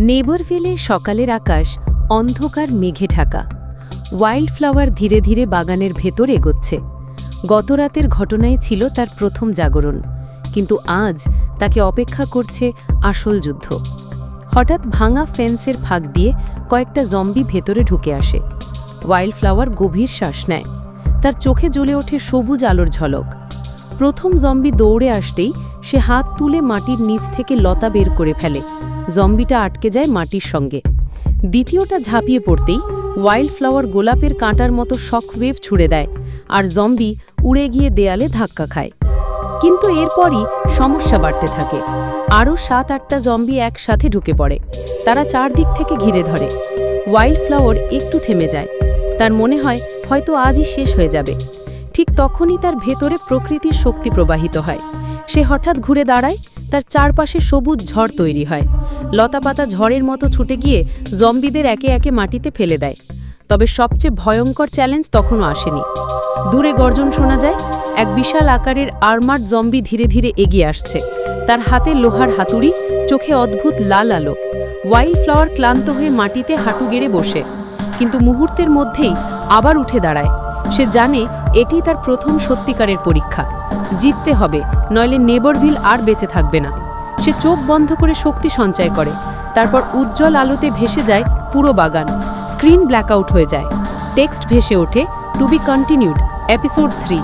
নেবরভিলে সকালের আকাশ অন্ধকার মেঘে ঢাকা। ওয়াইল্ড ফ্লাওয়ার ধীরে ধীরে বাগানের ভেতর এগোচ্ছে। গতরাতের ঘটনায় ছিল তার প্রথম জাগরণ, কিন্তু আজ তাকে অপেক্ষা করছে আসল যুদ্ধ। হঠাৎ ভাঙা ফেন্সের ফাঁক দিয়ে কয়েকটা জম্বি ভেতরে ঢুকে আসে। ওয়াইল্ড ফ্লাওয়ার গভীর শ্বাস নেয়। তার চোখে জ্বলে ওঠে সবুজ আলোর ঝলক। প্রথম জম্বি দৌড়ে আসতেই সে হাত তুলে মাটির নিচ থেকে লতা বের করে ফেলে। জম্বিটা আটকে যায় মাটির সঙ্গে। দ্বিতীয়টা ঝাঁপিয়ে পড়তেই ওয়াইল্ড ফ্লাওয়ার গোলাপের কাঁটার মতো শকওয়েভ ছুড়ে দেয় আর জম্বি উড়ে গিয়ে দেয়ালে ধাক্কা খায়। কিন্তু এরপরই সমস্যা বাড়তে থাকে। আরও সাত আটটা জম্বি একসাথে ঢুকে পড়ে। তারা চারদিক থেকে ঘিরে ধরে। ওয়াইল্ড ফ্লাওয়ার একটু থেমে যায়। তার মনে হয় হয়তো আজই শেষ হয়ে যাবে। ঠিক তখনই তার ভেতরে প্রকৃতির শক্তি প্রবাহিত হয়। সে হঠাৎ ঘুরে দাঁড়ায় তার চারপাশে সবুজ ঝড় তৈরি হয়। লতাপাতা ঝড়ের মতো ছুটে গিয়ে জম্বিদের একে একে মাটিতে ফেলে দেয়। তবে সবচেয়ে ভয়ঙ্কর চ্যালেঞ্জ তখনও আসেনি। দূরে গর্জন শোনা যায়, এক বিশাল আকারের আর্মার্ড জম্বি ধীরে ধীরে এগিয়ে আসছে। তার হাতে লোহার হাতুড়ি, চোখে অদ্ভুত লাল আলো। ওয়াইল্ড ফ্লাওয়ার ক্লান্ত হয়ে মাটিতে হাঁটু গেড়ে বসে। কিন্তু মুহূর্তের মধ্যেই আবার উঠে দাঁড়ায়। সে জানে এটি তার প্রথম সত্যিকারের পরীক্ষা। জিততে হবে, নইলে নেবরভিল আর বেঁচে থাকবে না। সে চোখ বন্ধ করে শক্তি সঞ্চয় করে। তারপর উজ্জ্বল আলোতে ভেসে যায় পুরো বাগান। স্ক্রিন ব্ল্যাকআউট হয়ে যায়। টেক্সট ভেসে ওঠে। To be continued, episode three.